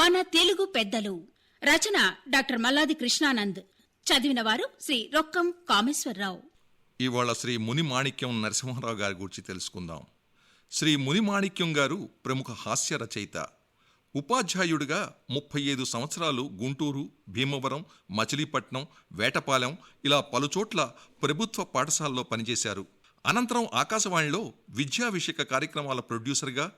మన తెలుగు పెద్దలు. రచన డాక్టర్ మల్లాది కృష్ణానంద్. చదివిన వారు శ్రీ రొక్కం కామేశ్వరరావు. ఇవాళ శ్రీ ముని మాణిక్యం నరసింహారావు గారి గురించి తెలుసుకుందాం. శ్రీ ముని మాణిక్యం గారు ప్రముఖ హాస్య రచయిత. ఉపాధ్యాయుడిగా ముప్పై ఐదు సంవత్సరాలు గుంటూరు భీమవరం మచిలీపట్నం వేటపాలెం ఇలా పలుచోట్ల ప్రభుత్వ పాఠశాలలో పనిచేశారు. అనంతరం ఆకాశవాణిలో విద్యా విషయక కార్యక్రమాల ప్రొడ్యూసర్గా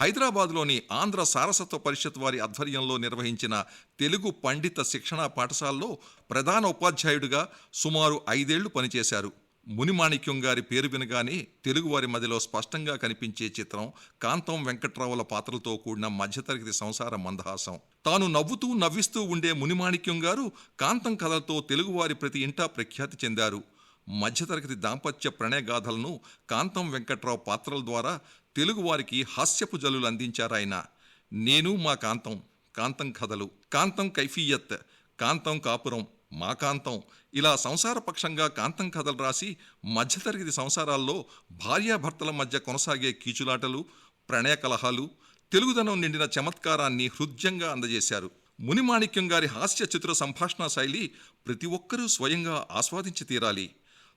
హైదరాబాద్లోని ఆంధ్ర సారసత్వ పరిషత్ వారి ఆధ్వర్యంలో నిర్వహించిన తెలుగు పండిత శిక్షణా పాఠశాలలో ప్రధాన ఉపాధ్యాయుడిగా సుమారు ఐదేళ్ళు పనిచేశారు. మునిమాణిక్యం గారి పేరు వినగానే తెలుగువారి మదిలో స్పష్టంగా కనిపించే చిత్రం కాంతం వెంకట్రావుల పాత్రలతో కూడిన మధ్యతరగతి సంసార మందహాసం. తాను నవ్వుతూ నవ్విస్తూ ఉండే మునిమాణిక్యం గారు కాంతం కథలతో తెలుగువారి ప్రతి ఇంటా ప్రఖ్యాతి చెందారు. మధ్యతరగతి దాంపత్య ప్రణయగాథలను కాంతం వెంకట్రావు పాత్రల ద్వారా తెలుగువారికి హాస్యపు జలులు అందించారాయన నేను మా కాంతం కాంతం కథలు కాంతం కైఫీయత్ కాంతం కాపురం మా కాంతం ఇలా సంసారపక్షంగా కాంతం కథలు రాసి మధ్యతరగతి సంసారాల్లో భార్యాభర్తల మధ్య కొనసాగే కీచులాటలు ప్రణయ కలహాలు తెలుగుదనం నిండిన చమత్కారాన్ని హృద్యంగా అందజేశారు. మునిమాణిక్యం గారి హాస్య చిత్ర సంభాషణ శైలి ప్రతి ఒక్కరూ స్వయంగా ఆస్వాదించి తీరాలి.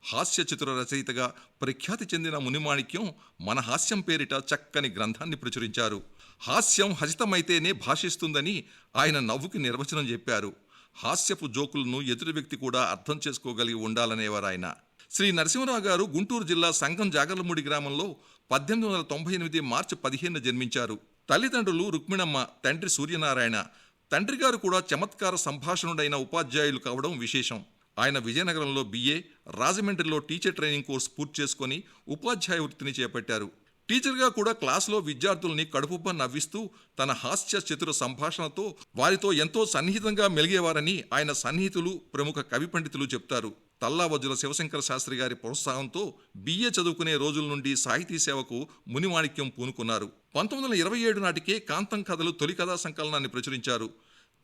హాస్య చిత్ర రచయితగా ప్రఖ్యాతి చెందిన మునిమాణిక్యం మన హాస్యం పేరిట చక్కని గ్రంథాన్ని ప్రచురించారు. హాస్యం హసితమైతేనే భాషిస్తుందని ఆయన నవ్వుకి నిర్వచనం చెప్పారు. హాస్యపు జోకులను ఎదుటి వ్యక్తి కూడా అర్థం చేసుకోగలిగి ఉండాలనేవారు ఆయన శ్రీ నరసింహరావు గారు గుంటూరు జిల్లా సంగం జాగర్లమూడి గ్రామంలో పద్దెనిమిది వందల తొంభై ఎనిమిది మార్చి పదిహేను జన్మించారు. తల్లిదండ్రులు రుక్మిణమ్మ తండ్రి సూర్యనారాయణ. తండ్రి గారు కూడా చమత్కార సంభాషణుడైన ఉపాధ్యాయులు కావడం విశేషం. ఆయన విజయనగరంలో బిఏ రాజమండ్రిలో టీచర్ ట్రైనింగ్ కోర్స్ పూర్తి చేసుకుని ఉపాధ్యాయ వృత్తిని చేపట్టారు. టీచర్గా కూడా క్లాసులో విద్యార్థుల్ని కడుపుబ్బ నవ్విస్తూ తన హాస్య చతుర సంభాషణతో వారితో ఎంతో సన్నిహితంగా మెలిగేవారని ఆయన సన్నిహితులు ప్రముఖ కవి పండితులు చెప్తారు. తల్లావజ్జుల శివశంకర శాస్త్రి గారి ప్రోత్సాహంతో బిఏ చదువుకునే రోజుల నుండి సాహితీ సేవకు మునిమాణిక్యం పూనుకున్నారు. పంతొమ్మిది వందల ఇరవై ఏడు నాటికే కాంతం కథలు తొలి కథా సంకలనాన్ని ప్రచురించారు.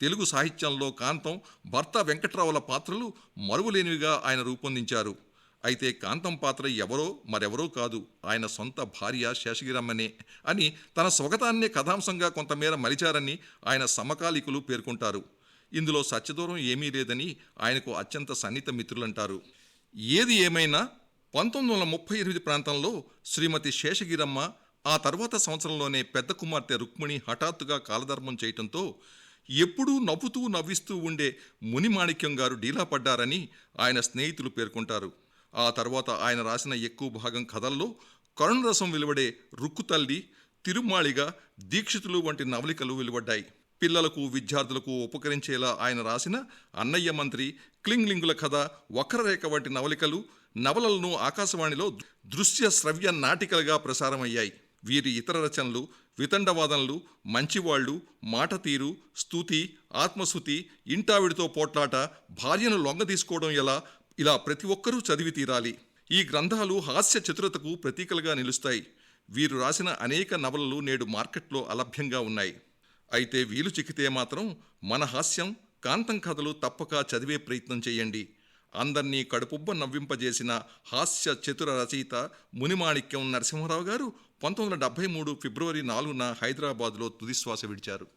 తెలుగు సాహిత్యంలో కాంతం భర్త వెంకట్రావుల పాత్రలు మరువలేనివిగా ఆయన రూపొందించారు. అయితే కాంతం పాత్ర ఎవరో మరెవరో కాదు ఆయన సొంత భార్య శేషగిరమ్మనే అని తన స్వగతాన్నే కథాంశంగా కొంతమేర మలిచారని ఆయన సమకాలికులు పేర్కొంటారు. ఇందులో సత్యదూరం ఏమీ లేదని ఆయనకు అత్యంత సన్నిహిత మిత్రులంటారు. ఏది ఏమైనా పంతొమ్మిది వందల ముప్పై ఎనిమిది ప్రాంతంలో శ్రీమతి శేషగిరమ్మ ఆ తర్వాత సంవత్సరంలోనే పెద్ద కుమార్తె రుక్మిణి హఠాత్తుగా కాలధర్మం చేయటంతో ఎప్పుడూ నవ్వుతూ నవ్విస్తూ ఉండే మునిమాణిక్యం గారు డీలా పడ్డారని ఆయన స్నేహితులు పేర్కొంటారు. ఆ తర్వాత ఆయన రాసిన ఎక్కువ భాగం కథల్లో కరుణరసం వెలువడే రుక్కుతల్లి తిరుమాళిగా దీక్షితులు వంటి నవలికలు వెలువడ్డాయి. పిల్లలకు విద్యార్థులకు ఉపకరించేలా ఆయన రాసిన అన్నయ్య మంత్రి క్లింగ్లింగుల కథ వక్రరేఖ వంటి నవలికలు నవలలను ఆకాశవాణిలో దృశ్య శ్రవ్య నాటికలుగా ప్రసారమయ్యాయి. వీరి ఇతర రచనలు వితండవాదనలు మంచివాళ్ళు మాట తీరు స్థుతి ఆత్మశుతి ఇంటావిడితో పోట్లాట భార్యను లొంగ తీసుకోవడం ఎలా ఇలా ప్రతి ఒక్కరూ చదివి తీరాలి. ఈ గ్రంథాలు హాస్య చతురతకు ప్రతీకలుగా నిలుస్తాయి. వీరు రాసిన అనేక నవలలు నేడు మార్కెట్లో అలభ్యంగా ఉన్నాయి. అయితే వీలు చిక్కితే మాత్రం మన హాస్యం కాంతం కథలు తప్పక చదివే ప్రయత్నం చేయండి. అందర్నీ కడుపుబ్బ నవ్వింపజేసిన హాస్య చతుర రచయిత మునిమాణిక్యం నరసింహారావు గారు పంతొమ్మిది వందల డెబ్బై మూడు ఫిబ్రవరి నాలుగున హైదరాబాద్లో తుదిశ్వాస విడిచారు.